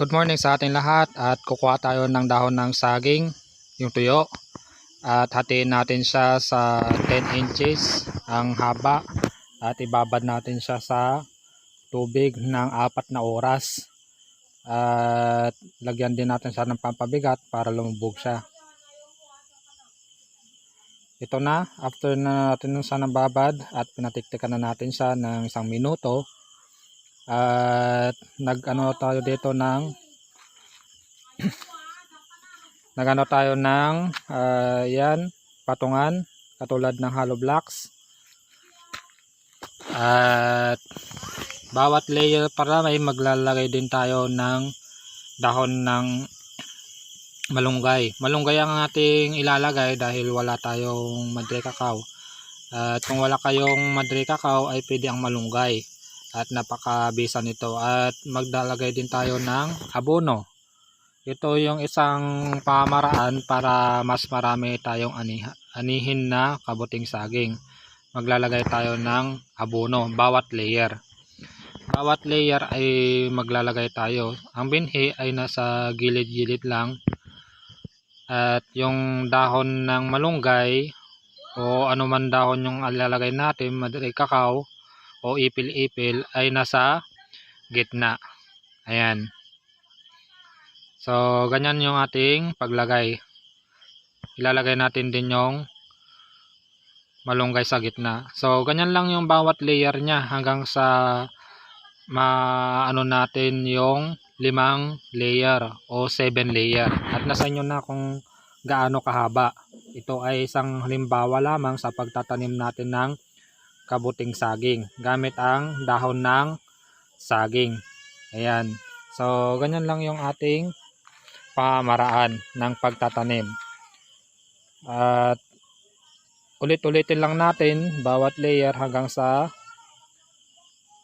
Good morning sa ating lahat at kukuha tayo ng dahon ng saging, yung tuyo. At hatiin natin siya sa 10 inches ang haba at ibabad natin siya sa tubig ng apat na oras. At lagyan din natin siya ng pampabigat para lumubog siya. Ito na, after na natin siya nababad at pinatiktikan na natin siya ng isang minuto, at nag-ano tayo dito ng nagano tayo ng ah, yan patungan katulad ng hollow blocks. At bawat layer para may maglalagay din tayo ng dahon ng malunggay. Malunggay ang ating ilalagay dahil wala tayong madre cacao at kung wala kayong madre cacao ay pwede ang malunggay at napakabisa nito. At magdalagay din tayo ng abono. Ito yung isang pamaraan para mas marami tayong aniha, anihin na kabuting saging. Maglalagay tayo ng abono bawat layer. Bawat layer ay maglalagay tayo. Ang binhi ay nasa gilid-gilid lang. At yung dahon ng malunggay o anuman dahon yung alalagay natin madre cacao o ipil-ipil ay nasa gitna. Ayan. So, ganyan yung ating paglagay. Ilalagay natin din yung malunggay sa gitna. So, ganyan lang yung bawat layer niya hanggang sa maano natin yung limang layer o seven layer. At nasa inyo na kung gaano kahaba. Ito ay isang halimbawa lamang sa pagtatanim natin ng kabuting saging gamit ang dahon ng saging. Ayan. So, ganyan lang yung ating pamaraan ng pagtatanim. At ulit-ulitin lang natin bawat layer hanggang sa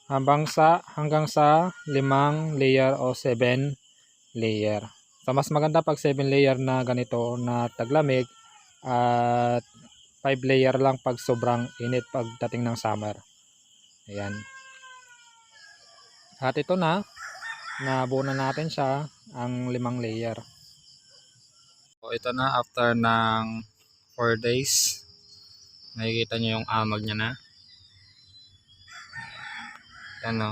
hanggang sa hanggang sa limang layer o seven layer. So, mas maganda pag 7 layer na ganito na taglamig at 5 layer lang pag sobrang init pagdating ng summer. Ayan. At ito na, nabuo na natin siya ang limang layer. So ito na after ng 4 days. Nakikita nyo yung amag niya na. Ayan o.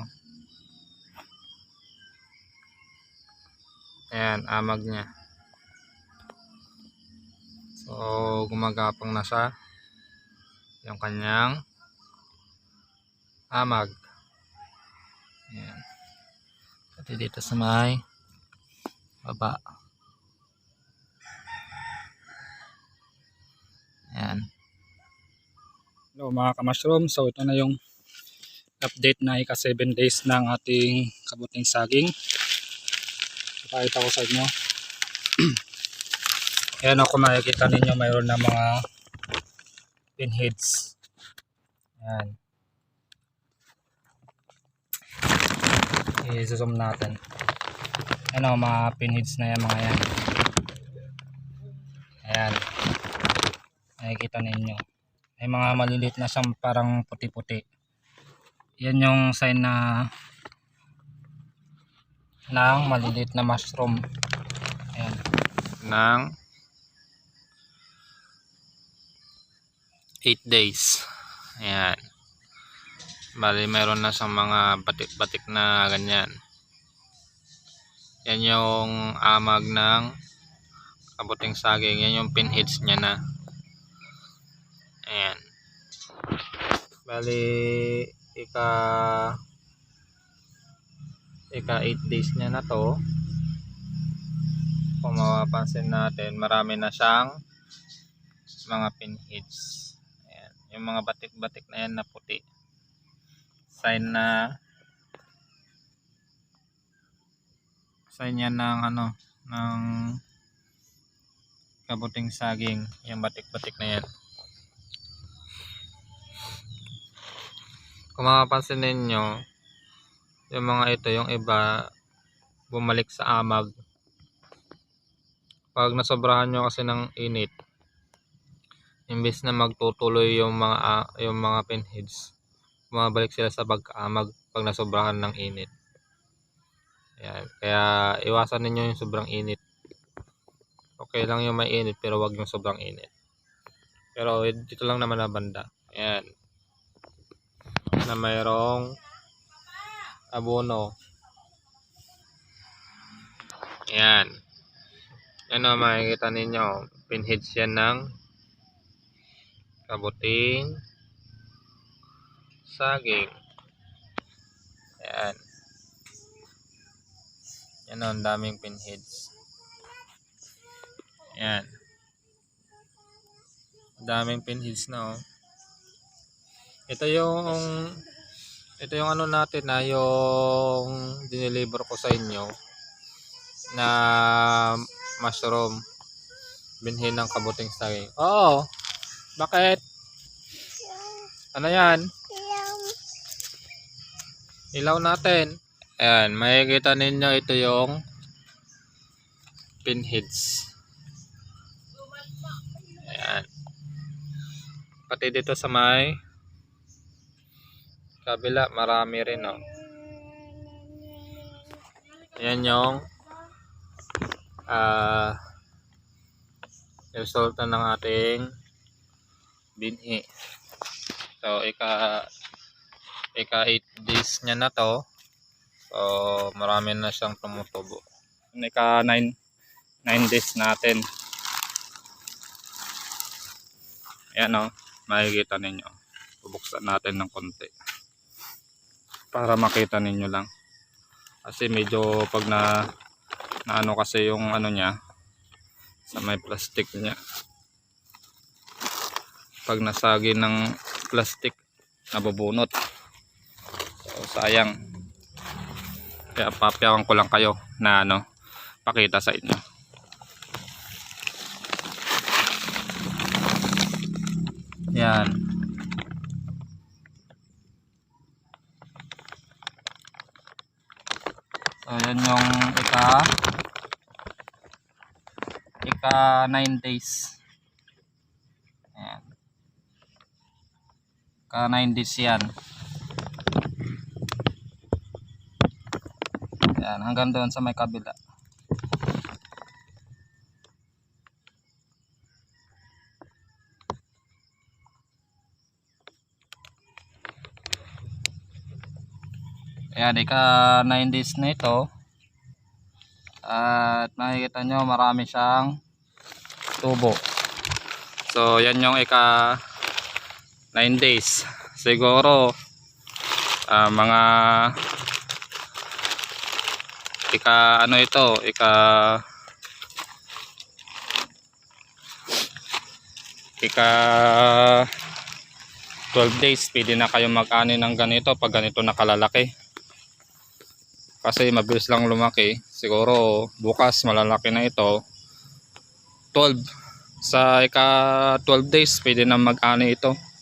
Ayan, amag niya. So, gumagapang na siya. Yung kanyang amag. Ayan. Pati dito sa may baba. Ayan. Hello mga ka-mushroom. So, ito na yung update na ika 7 days ng ating kabuting saging. Ipakita ko sa inyo. Ayan o, kung makikita ninyo, mayroon na mga pinheads. Ayan. I-zoom natin. Ayan o, mga pinheads na yan, mga yan. Ayan. Nakikita ninyo. May mga maliliit na siyang parang puti-puti. Yan yung sign na ng maliliit na mushroom. Ayan. Ng 8 days. Ayan. Bali, mayroon na siyang mga batik-batik na ganyan. Yan yung amag ng kabuting saging. Yan yung pinheads niya na. Ayan. Bali, ika ika 8 days niya na to. Kung mapapansin natin, marami na siyang mga pinheads. Yung mga batik-batik na yan na puti. Sign na sign yan ng ano ng kabuting saging yung batik-batik na yan kung mapapansin ninyo yung mga ito yung iba bumalik sa amag pag nasobrahan nyo kasi ng init imbes na magtutuloy yung mga ah, yung mga pinheads bumabalik sila sa pagkaamag pag nasobrahan ng init Ayan. Kaya iwasan ninyo yung sobrang init. Okay lang yung may init pero wag yung sobrang init. Pero dito lang naman na banda. Ayan. Na mayroong abono. Ayan. Yan o, makikita ninyo. Pinheads yan ng kabuting saging. Ayan. Yan o, ang daming pinheads. Ayan. Daming pinheads na oh. Ito yung ito yung ano natin na yung dineliver ko sa inyo na mushroom binhin ng kabuting saging. Oo. Bakit? Ano yan? Ilaw natin. Ayan, makikita ninyo ito yung pinheads. Ayan. Pati dito sa may kabila, marami rin oh. Ayan yung ah resulta ng ating binhi. So, ika ika 8 days niya na to. So, marami na siyang tumutubo. Ika 9 9 days natin. Ayan o, makikita ninyo. Bubuksan natin ng konti. Para makita ninyo lang. Kasi medyo pag na na ano kasi yung ano niya sa may plastic niya. Pag nasagi ng plastic nabubunot. So, sayang. Kaya papiyawan ko lang kayo na ano, pakita sa inyo. Yan. So, yan yung ika ika 9 days. Ika 9 days yan. Ayan, hanggang doon sa may kabila. Ayan, ika 9 days na ito. At makikita nyo marami siyang tubo. So, yan yung ika 9 days. Siguro, ah, mga ika ano ito, ika ika 12 days pwede na kayo mag-ani ng ganito pag ganito nakalalaki. Kasi mabilis lang lumaki. Siguro bukas malalaki na ito. 12 sa ika 12 days pwede na mag-ani ito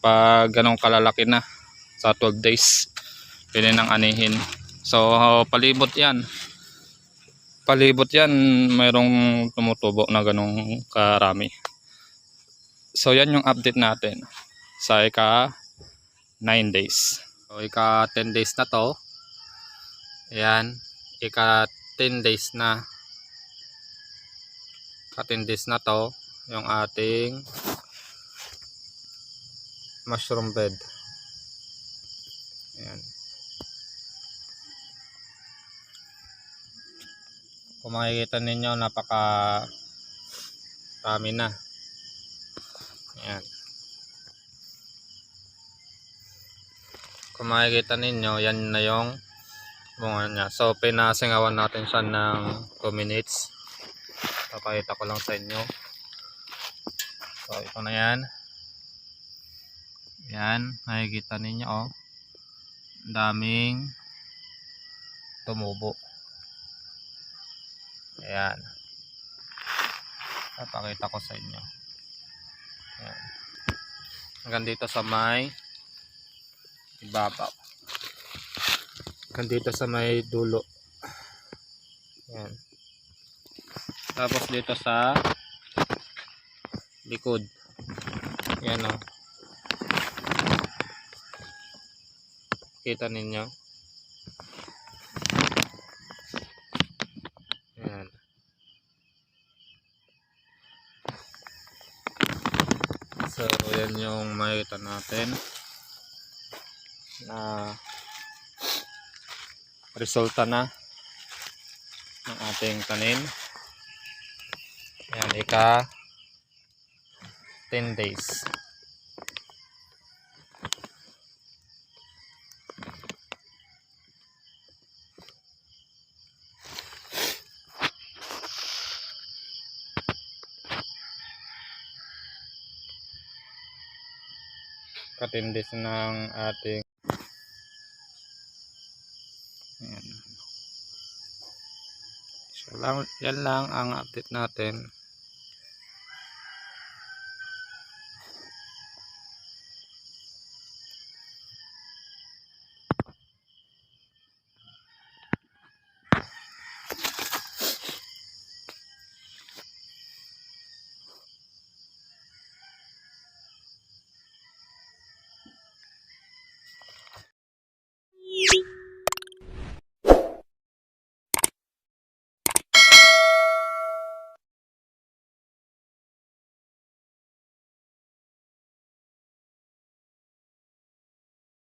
pag ganong kalalaki na sa 12 days pwede nang anihin. So palibot yan. Palibot yan mayroong tumutubo na ganong karami. So yan yung update natin sa ika 9 days. So ika 10 days na to. Ayan, ika 10 days na. Ika 10 days na to, yung ating mushroom bed. Ayan. Kung makikita ninyo, napaka dami na. Ayan. Kung makikita ninyo, yan na yung bunga niya. So, pinasingawan natin siya ng 2 minutes. Papakita ko lang sa inyo. So, ito na yan. Yan, nakikita ninyo oh. Daming tumubo. Ayan. Papakita ko sa inyo. Ayan. Hanggang dito sa may ibabaw hanggang dito sa may dulo yan tapos dito sa likod yan o Kita ninyo. Ayan. So, yan yung makikita natin na resulta na ng ating tanim. Ayan, ika 10 days. Katindis ng ating Ayan. So, yan lang ang update natin